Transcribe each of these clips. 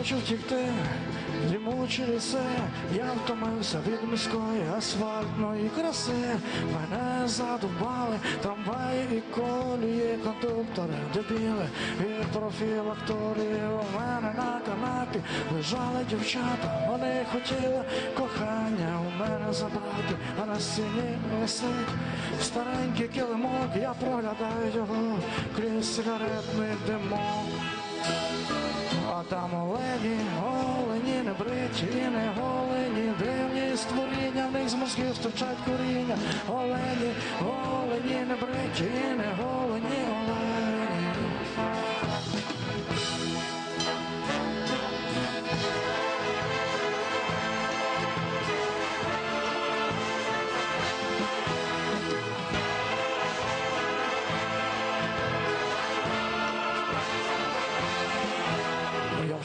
хочу втікти, дрімучі ліси, я втомився від міської асфальтної краси. Мене задовбали трамваї і колії, кондуктори, дебіли від профілакторії. У мене на канапі лежали дівчата, вони хотіли кохання у мене забрати, а на стіні висить старенький килимок, я проглядаю його крізь сигаретний димок. Там олені, олені, не бриті не голені, дивні створіння, в них з мозків стучать коріння. Олені, олені, не бриті не голені,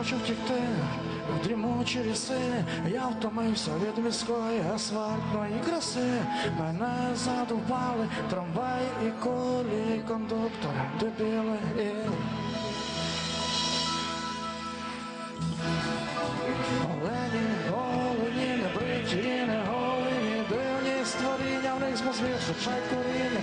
хочу втікти в дрімучі ліси, я втомився від міської асфальтної краси. Мене задовбали трамваї і колії, кондуктори, дебіли і... Олені, олені, не бриті, не голені, дивні створіння, в них з мозгів шуршать коріння.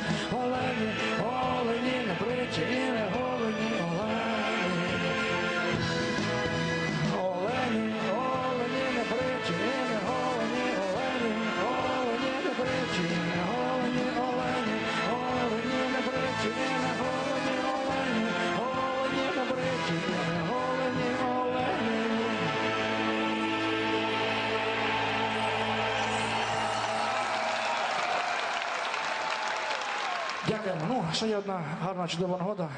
Дякуємо. Ну, ще є одна гарна чудова нагода.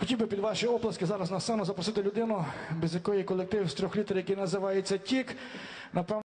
Хотів би під ваші оплески зараз на сцену запросити людину, без якої колектив з трьох літер, який називається Тік. Напевно.